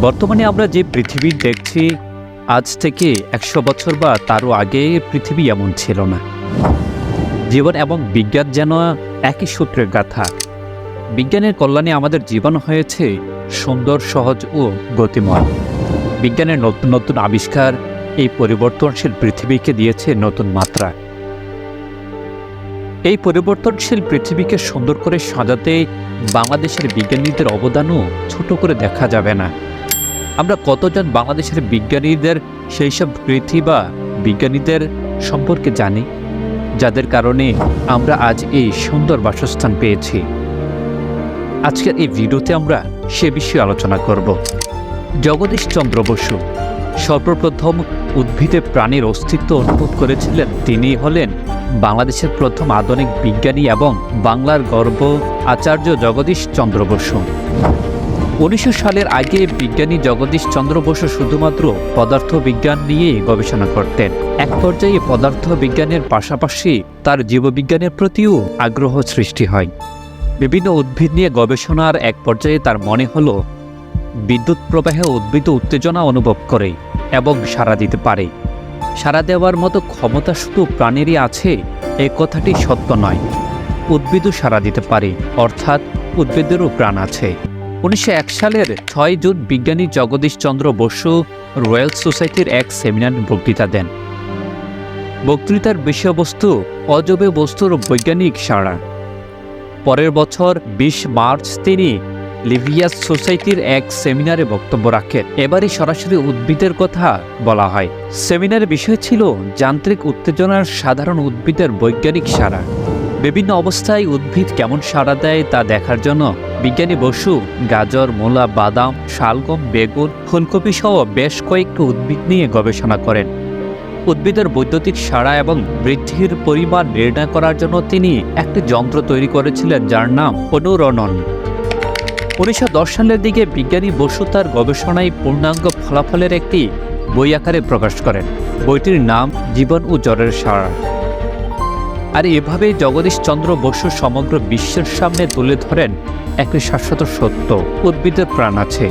বর্তমানে আমরা যে পৃথিবী দেখছি, আজ থেকে একশো বছর বা তারও আগে পৃথিবী এমন ছিল না। জীবন এবং বিজ্ঞান যেন একই সূত্রের গাথা। বিজ্ঞানের কল্যাণে আমাদের জীবন হয়েছে সুন্দর, সহজ ও গতিময়। বিজ্ঞানের নতুন নতুন আবিষ্কার এই পরিবর্তনশীল পৃথিবীকে দিয়েছে নতুন মাত্রা। এই পরিবর্তনশীল পৃথিবীকে সুন্দর করে সাজাতে বাংলাদেশের বিজ্ঞানীদের অবদানও ছোট করে দেখা যাবে না। আমরা কতজন বাংলাদেশের বিজ্ঞানীদের সেই সব কৃতি বা বিজ্ঞানীদের সম্পর্কে জানি? যাদের কারণে আমরা আজ এই সুন্দর বাসস্থান পেয়েছি। আজকের এই ভিডিওতে আমরা সে বিষয়ে আলোচনা করব। জগদীশ চন্দ্র বসু সর্বপ্রথম উদ্ভিদে প্রাণীর অস্তিত্ব অনুভব করেছিলেন। তিনি হলেন বাংলাদেশের প্রথম আধুনিক বিজ্ঞানী এবং বাংলার গর্ব আচার্য জগদীশ চন্দ্র বসু। উনিশশো সালের আগে বিজ্ঞানী জগদীশ চন্দ্র বসু শুধুমাত্র পদার্থ বিজ্ঞান নিয়ে গবেষণা করতেন। এক পর্যায়ে পদার্থ বিজ্ঞানের পাশাপাশি তার জীববিজ্ঞানের প্রতিও আগ্রহ সৃষ্টি হয়। বিভিন্ন উদ্ভিদ নিয়ে গবেষণার এক পর্যায়ে তার মনে হলো, বিদ্যুৎ প্রবাহে উদ্ভিদ উত্তেজনা অনুভব করে এবং সাড়া দিতে পারে। সাড়া দেওয়ার মতো ক্ষমতা শুধু প্রাণীরই আছে, এ কথাটি সত্য নয়। উদ্ভিদও সাড়া দিতে পারে, অর্থাৎ উদ্ভিদেরও প্রাণ আছে। উনিশশো এক সালের ছয় জুন বিজ্ঞানী জগদীশ চন্দ্র বসু রয়্যাল সোসাইটির এক সেমিনার বক্তৃতা দেন। বক্তৃতার বিষয়বস্তু অজবে বস্তুর বৈজ্ঞানিক সাড়া। পরের বছর বিশ মার্চ তিনি লিভিয়াস সোসাইটির এক সেমিনারে বক্তব্য রাখেন। এবারই সরাসরি উদ্ভিদের কথা বলা হয়। সেমিনারের বিষয় ছিল যান্ত্রিক উত্তেজনার সাধারণ উদ্ভিদের বৈজ্ঞানিক সাড়া। বিভিন্ন অবস্থায় উদ্ভিদ কেমন সাড়া দেয় তা দেখার জন্য বিজ্ঞানী বসু, গাজর, মূলা, বাদাম, শালগম, বেগুন, ফুলকপি সহ বেশ কয়েকটি উদ্ভিদ নিয়ে গবেষণা করেন। উদ্ভিদের বৈদ্যুতিক সাড়া এবং বৃদ্ধির পরিমাণ নির্ণয় করার জন্য তিনি একটি যন্ত্র তৈরি করেছিলেন যার নাম অনুরণন। উনিশশো দশ সালের দিকে বিজ্ঞানী বসু তার গবেষণায় পূর্ণাঙ্গ ফলাফলের একটি বই আকারে প্রকাশ করেন। বইটির নাম জীবন ও জ্বরের সাড়া। আর এভাবেই জগদীশ চন্দ্র বসু সমগ্র বিশ্বের সামনে তুলে ধরেন একটি শাশ্বত সত্য। উদ্ভিদের প্রাণ আছে।